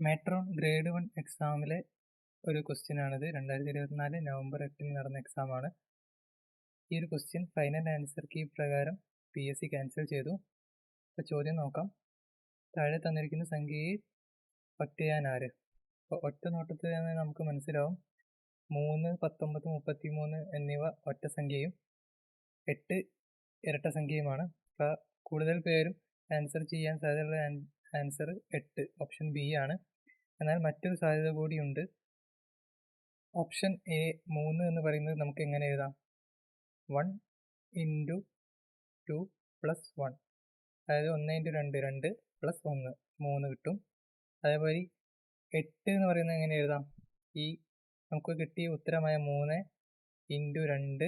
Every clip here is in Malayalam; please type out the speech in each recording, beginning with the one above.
മെട്രോൺ ഗ്രേഡ് വൺ എക്സാമിലെ ഒരു ക്വസ്റ്റ്യൻ ആണിത്. രണ്ടായിരത്തി ഇരുപത്തിനാല് നവംബർ എട്ടിന് നടന്ന എക്സാമാണ് ഈ ഒരു ക്വസ്റ്റ്യൻ ഫൈനൽ ആൻസർ കീ പ്രകാരം പി എസ് സി ക്യാൻസൽ ചെയ്തു. അപ്പോൾ ചോദ്യം നോക്കാം. താഴെ തന്നിരിക്കുന്ന സംഖ്യയെ ഒറ്റയാൻ ആര്? അപ്പോൾ ഒറ്റ നോട്ടത്തിൽ തന്നെ നമുക്ക് മനസ്സിലാവും. മൂന്ന് പത്തൊമ്പത് മുപ്പത്തി മൂന്ന് എന്നിവ ഒറ്റ സംഖ്യയും എട്ട് ഇരട്ട സംഖ്യയുമാണ്. അപ്പോൾ കൂടുതൽ പേരും ആൻസർ ചെയ്യാൻ സാധ്യതയുള്ള ആൻസർ എട്ട് ഓപ്ഷൻ ബി ആണ്. എന്നാൽ മറ്റൊരു സാധ്യത കൂടിയുണ്ട് ഓപ്ഷൻ എ മൂന്ന് എന്ന് പറയുന്നത് നമുക്ക് എങ്ങനെ എഴുതാം? One into two plus one അതായത് ഒന്ന് ഇന്റു രണ്ട് രണ്ട് പ്ലസ് ഒന്ന്. മൂന്ന് കിട്ടും. അതേപോലെ എട്ട് എന്ന് പറയുന്നത് എങ്ങനെ എഴുതാം? ഈ നമുക്ക് കിട്ടിയ ഉത്തരമായ മൂന്ന് ഇന്റു രണ്ട്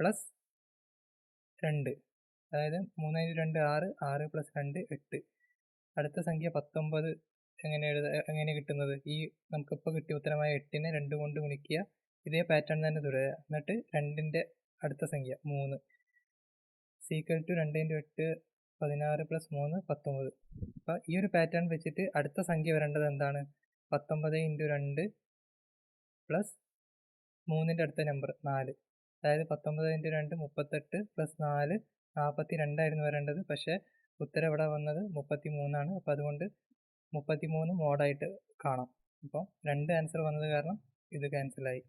പ്ലസ് രണ്ട്. അതായത് മൂന്ന് ഇന്റു രണ്ട് ആറ് ആറ് പ്ലസ് രണ്ട് എട്ട്. അടുത്ത സംഖ്യ പത്തൊമ്പത് എങ്ങനെ എഴുത എങ്ങനെ കിട്ടുന്നത്? ഈ നമുക്കിപ്പോൾ കിട്ടിയ ഉത്തരമായ എട്ടിനെ രണ്ട് കൊണ്ട് ഗുണിക്കുക. ഇതേ പാറ്റേൺ തന്നെ തുടരുക. എന്നിട്ട് രണ്ടിന്റെ അടുത്ത സംഖ്യ മൂന്ന്. സീക്വൽ ടു രണ്ട് ഇന്റു എട്ട് പതിനാറ് പ്ലസ് മൂന്ന് പത്തൊമ്പത്. അപ്പോൾ ഈ ഒരു പാറ്റേൺ വെച്ചിട്ട് അടുത്ത സംഖ്യ വരേണ്ടത് എന്താണ്? പത്തൊമ്പത് ഇന്റു രണ്ട് പ്ലസ് മൂന്നിന്റെ അടുത്ത നമ്പർ നാല്. അതായത് പത്തൊമ്പത് ഇന്റു രണ്ട് മുപ്പത്തെട്ട് പ്ലസ് നാല് നാൽപ്പത്തി രണ്ടായിരുന്നു വരേണ്ടത്. പക്ഷേ ഉത്തരം ഇവിടെ വന്നത് മുപ്പത്തി മൂന്നാണ് അപ്പോൾ അതുകൊണ്ട് മുപ്പത്തി മൂന്ന് മോഡായിട്ട് കാണാം. അപ്പോൾ രണ്ട് ആൻസർ വന്നത് കാരണം ഇത് ക്യാൻസലായി.